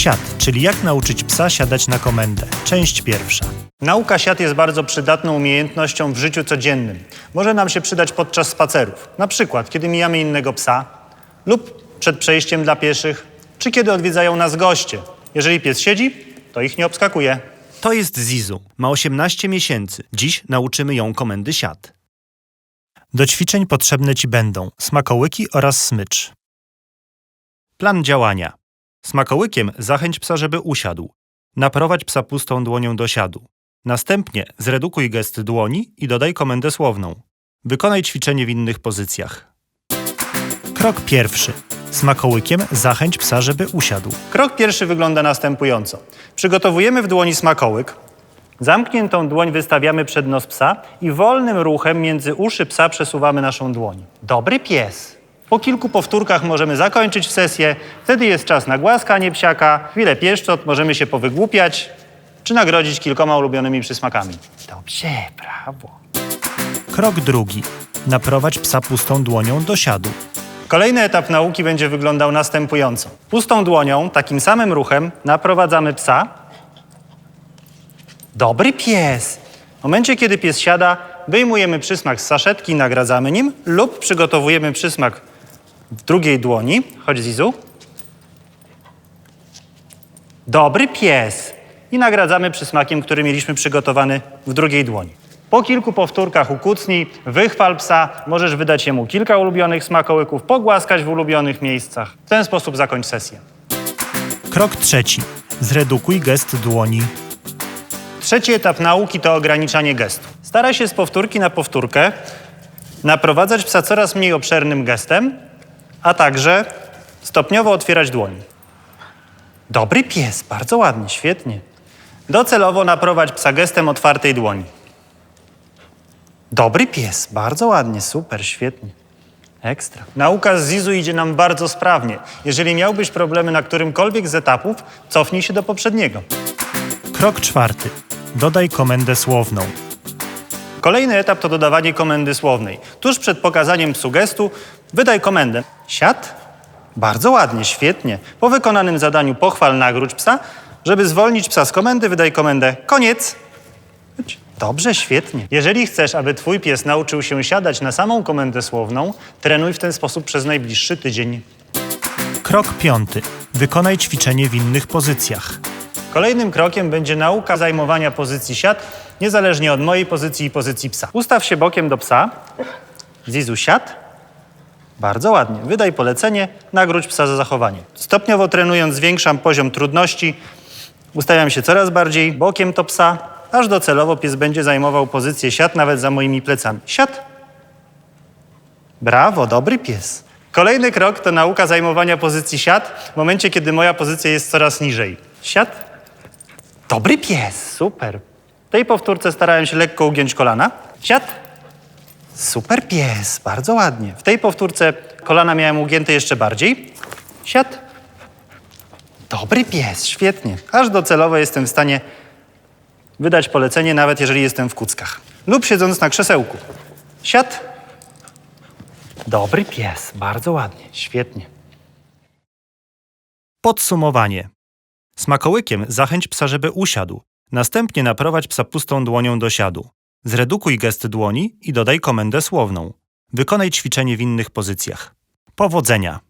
Siad, czyli jak nauczyć psa siadać na komendę. Część pierwsza. Nauka siad jest bardzo przydatną umiejętnością w życiu codziennym. Może nam się przydać podczas spacerów, na przykład kiedy mijamy innego psa lub przed przejściem dla pieszych, czy kiedy odwiedzają nas goście. Jeżeli pies siedzi, to ich nie obskakuje. To jest Zizu. Ma 18 miesięcy. Dziś nauczymy ją komendy siad. Do ćwiczeń potrzebne Ci będą smakołyki oraz smycz. Plan działania. Smakołykiem zachęć psa, żeby usiadł. Naprowadź psa pustą dłonią do siadu. Następnie zredukuj gest dłoni i dodaj komendę słowną. Wykonaj ćwiczenie w innych pozycjach. Krok pierwszy. Smakołykiem zachęć psa, żeby usiadł. Krok pierwszy wygląda następująco. Przygotowujemy w dłoni smakołyk. Zamkniętą dłoń wystawiamy przed nos psa i wolnym ruchem między uszy psa przesuwamy naszą dłoń. Dobry pies. Po kilku powtórkach możemy zakończyć sesję. Wtedy jest czas na głaskanie psiaka, chwilę pieszczot, możemy się powygłupiać czy nagrodzić kilkoma ulubionymi przysmakami. Dobrze, brawo. Krok drugi. Naprowadź psa pustą dłonią do siadu. Kolejny etap nauki będzie wyglądał następująco. Pustą dłonią, takim samym ruchem, naprowadzamy psa. Dobry pies! W momencie, kiedy pies siada, wyjmujemy przysmak z saszetki nagradzamy nim lub przygotowujemy przysmak w drugiej dłoni. Chodź, Zizu. Dobry pies! I nagradzamy przysmakiem, który mieliśmy przygotowany w drugiej dłoni. Po kilku powtórkach ukucnij, wychwal psa, możesz wydać jemu kilka ulubionych smakołyków, pogłaskać w ulubionych miejscach. W ten sposób zakończ sesję. Krok trzeci. Zredukuj gest dłoni. Trzeci etap nauki to ograniczanie gestu. Staraj się z powtórki na powtórkę naprowadzać psa coraz mniej obszernym gestem, a także stopniowo otwierać dłoń. Dobry pies, bardzo ładnie, świetnie. Docelowo naprowadź psa gestem otwartej dłoni. Dobry pies, bardzo ładnie, super, świetnie. Ekstra. Nauka z Zizu idzie nam bardzo sprawnie. Jeżeli miałbyś problemy na którymkolwiek z etapów, cofnij się do poprzedniego. Krok czwarty. Dodaj komendę słowną. Kolejny etap to dodawanie komendy słownej. Tuż przed pokazaniem psu gestu wydaj komendę. Siad? Bardzo ładnie, świetnie. Po wykonanym zadaniu pochwal nagródź psa. Żeby zwolnić psa z komendy, wydaj komendę koniec. Dobrze, świetnie. Jeżeli chcesz, aby twój pies nauczył się siadać na samą komendę słowną, trenuj w ten sposób przez najbliższy tydzień. Krok piąty. Wykonaj ćwiczenie w innych pozycjach. Kolejnym krokiem będzie nauka zajmowania pozycji siad, niezależnie od mojej pozycji i pozycji psa. Ustaw się bokiem do psa. Zizu, siad. Bardzo ładnie. Wydaj polecenie, nagródź psa za zachowanie. Stopniowo trenując zwiększam poziom trudności. Ustawiam się coraz bardziej bokiem do psa, aż docelowo pies będzie zajmował pozycję siad nawet za moimi plecami. Siad. Brawo, dobry pies. Kolejny krok to nauka zajmowania pozycji siad w momencie, kiedy moja pozycja jest coraz niżej. Siad. Dobry pies, super. W tej powtórce starałem się lekko ugiąć kolana. Siad. Super pies, bardzo ładnie. W tej powtórce kolana miałem ugięte jeszcze bardziej. Siad. Dobry pies, świetnie. Aż docelowo jestem w stanie wydać polecenie, nawet jeżeli jestem w kuckach. Lub siedząc na krzesełku. Siad. Dobry pies, bardzo ładnie, świetnie. Podsumowanie. Smakołykiem zachęć psa, żeby usiadł. Następnie naprowadź psa pustą dłonią do siadu. Zredukuj gest dłoni i dodaj komendę słowną. Wykonaj ćwiczenie w innych pozycjach. Powodzenia!